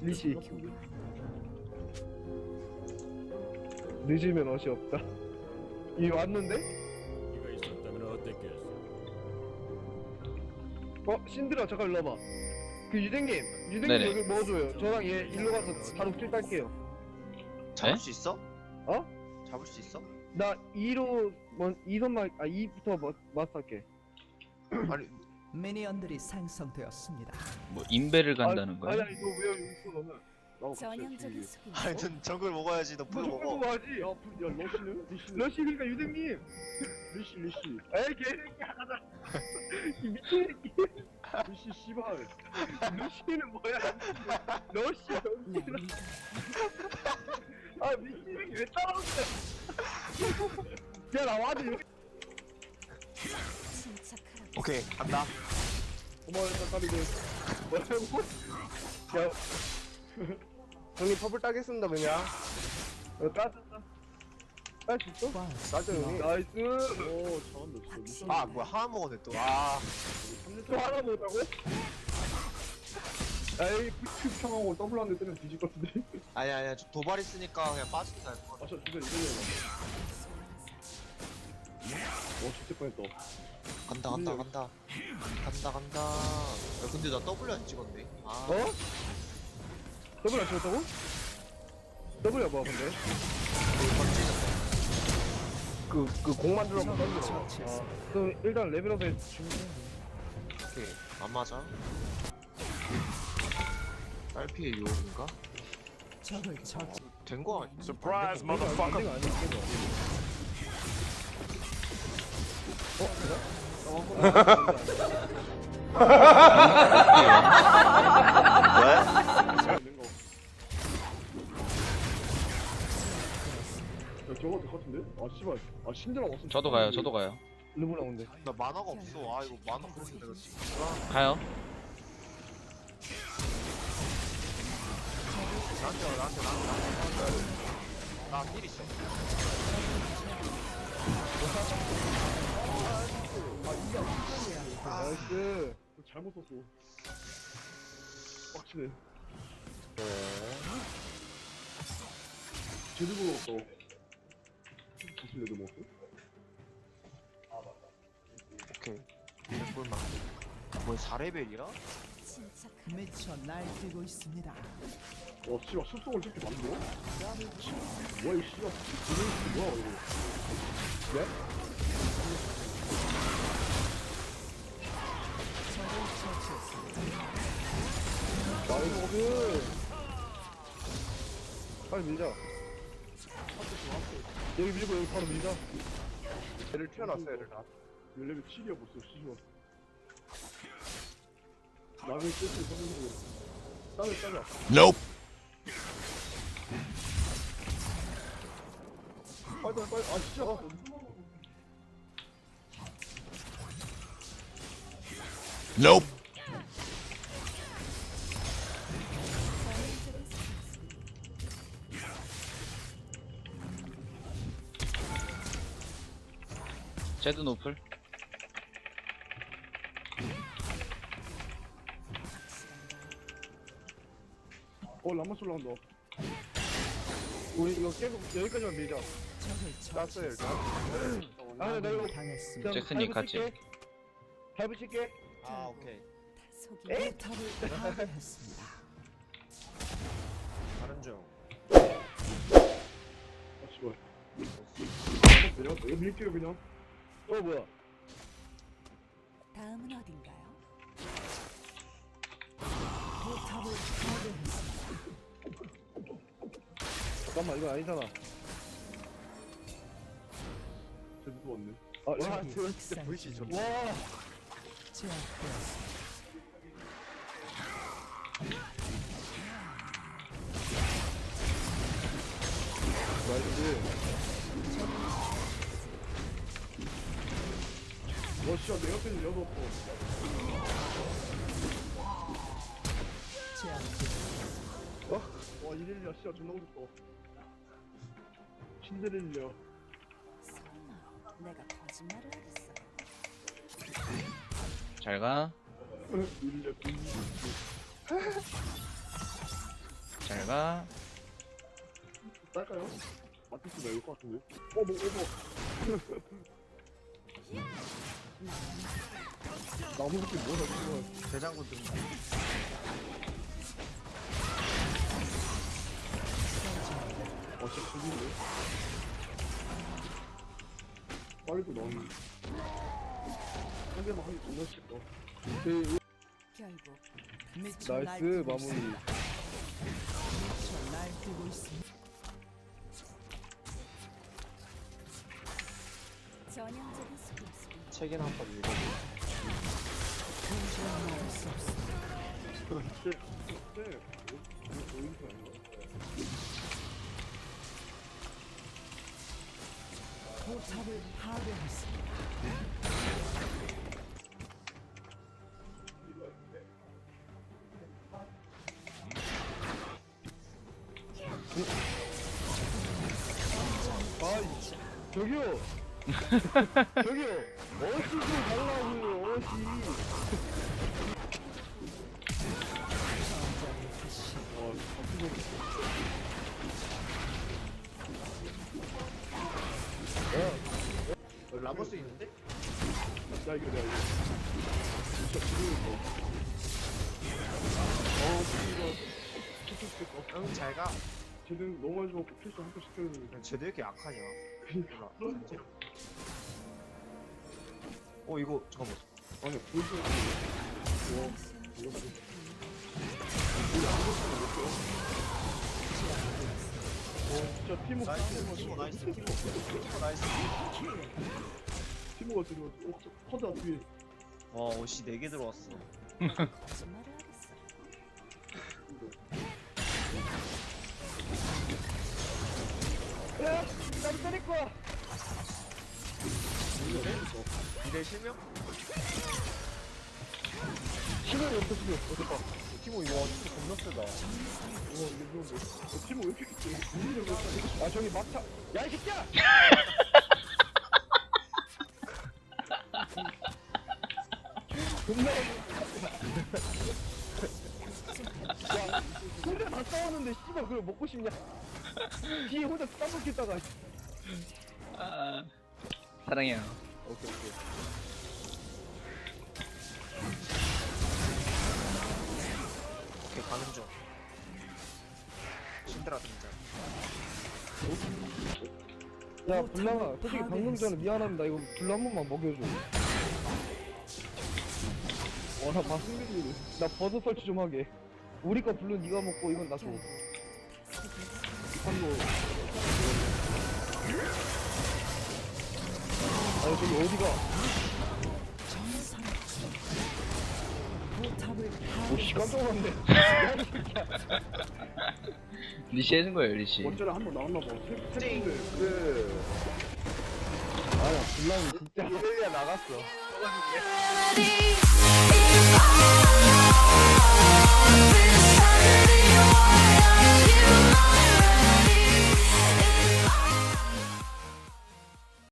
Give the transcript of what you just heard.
리시 늦으면 어시 없다 이 왔는데? 이가 있었다면 어땠겠어? 어? 신드라 잠깐 일로 와봐 그 유댕님 유댕님 네네. 여기 먹어줘요 저랑 얘 일로 가서 바로 킬 딸게요 잡을 네? 수 있어? 어? 잡을 수 있어? 나 2로 먼 2선만 아 2부터 마스터할게. 아니 미니언들이 생성되었습니다. 뭐 인베를 간다는 거야? 아니 아니 너왜 여기 있어 너는? 전형적인. 속임. 아니 전 정글 먹어야지 너너풀 먹어. 먹어야지. 야, 부- 야 러시는? 러시 그러니까 유댕님. 리시 리시 에이 개새끼야. 이 미친 새끼. 리시 씨발. 러시는 뭐야? 러시 러시는 아 미친 새끼 왜 따라오냐 야 나 와도 여기 침착하라. 오케이 간다. 고마워요 까비들 뭐라고? 야. 형님 퍼블 따겠습니다 그냥. 어 따졌다 딸수 있어? 따져 형님. 나이스. 오 잘한다 진짜 아 뭐야 하나 먹었네 또아. 또 하나 먹었다고? 에이 푸시 평하고 더블 한대 때리면 뒤질 것 같은데. 아니 아니야 저 도발 있으니까 그냥 빠지는 날 아저 진짜 이거 야어 뻔했다 간다 간다 간다 간다 간다 야 근데 나 W 안 찍었네 아 어? 더블 안 찍었다고? 더블이야 뭐야 근데? 그, 그 공 만 들어 봐 적을 처치했습니다. 그럼 일단 레벨업에 중 오케이 안 맞아 딸피의 유혹인가? 처치. 된거 아니야? Surprise, motherfucker! 아니 이거 저거 될 것 같은데? 아 씨발 아 신드라 왔어 저도 가요. 저도 가요. 르브랑 온대 나 만화가 없어 아 이거 만화 그렇게 내가 지금 가요. 나한테 와 나한테 나한테 나한테 나힐 있어 나 이스 저 잘못 썼어 빡치네 제대로 먹었어 무슨 애들 먹었어? 오케이 볼만 뭐 4레벨이라? 침착하라. 미쳐 날뛰고 있습니다. 와 씨발 숲속을 저렇게 만들어? 뭐야 이 씨발 이거 뭐야 이거 적 나이스. 빨리 밀자. 여기 밀고 여기 바로 밀자. 얘를 튀어놨어 얘를 다. 연락이 7이야 벌써. 씨발. 남의 뜻을 선생님으로 따져 따져 빨리 빨리 빨리. 아 진짜? 어. 제드 노플. 어 람마스 올라간다 우리 이거 깨고 여기까지만 밀자 땄어요. 일단 아 근데 나 이거 당했습니다. 잭슨님 같이. 발부 칠게 아 오케이. 에? 파괴했습니다. 다른 중 아 씨발 밀게요 그냥 어 뭐야 다음은 어딘가요? 포탑을 파괴했습니다. 잠깐만 이거 아니잖아 제대로 왔네 아와저 진짜 불씨 좋네 와 제압되었습니다. 나이스 와 씨발 내 옆에는 여섯 번 제압되었습니다. 와 이렐리아 씨발 존나 무섭다 신데렐리아 설마 내가 거짓말 거짓말을 하겠어. 잘가 밀려 잘가 딸까요? 마티스 나올 것 같은데 어머 어머 나무 새끼 뭐야 지금 대장군 등어 진짜 죽인데 빨리도 넣었네 한 개만 한 번씩 결국 미쳐 나이스 마무리 있습니다. 미쳐 날 뛰고 있습니다. 전형적인 스킬스입니다. 책이나 한번 읽어 도저히 막을 수 없습니다. 오- 오인트 아닌가? 포탑을 파괴했습니다. 아 저기요 저기요 어시 좀 달라고요 어시 어, 라버스 있는데? 야 이거 내가 이거 진짜 죽이는 거. 어 이거 쳤을 거. 응 잘 가 쟤는 너무 많이 죽었고 필수 한표 시켜주는 쟤도 이렇게 약하냐 진짜. 어 이거 잠깐만 아니 보여줘. 와 이거 진짜 팀워 나이스 티모 나이스 티모 티모 나이스 티모가 들어왔어. 어 커다 뒤에. 와 옷이 4개 들어왔어 거짓말을 이대 실명? 시간이 없어 지금 어떡하 티모 이거 진짜 겁나 세다 와 이게 좋은데. 어, 티모 왜 이렇게 밀리려고 했어? 아 저기 막차 야이 새끼야! 존나 야 혼자 다 싸웠는데 씨발 그걸 먹고 싶냐 뒤에 혼자 싸먹겠다가 아, 사랑해요 오케이 오케이. 오케이 가는 중. 신드라 등장 야 불랑아 솔직히 방금 전에 미안합니다. 이거 불러 한 번만 먹여줘. 어나 봤는데 나 버섯 설치 좀 하게. 우리 거 블루 네가 먹고 이건 나줘. 결국 한 저기 어디가? 오씨 깜짝 놀랐네. 리시 해준 거예요, 리시. 원전에 한 번 나왔나 봐. 캡틴들 그. 아야 불나는 진짜. 이리야 나갔어. If I this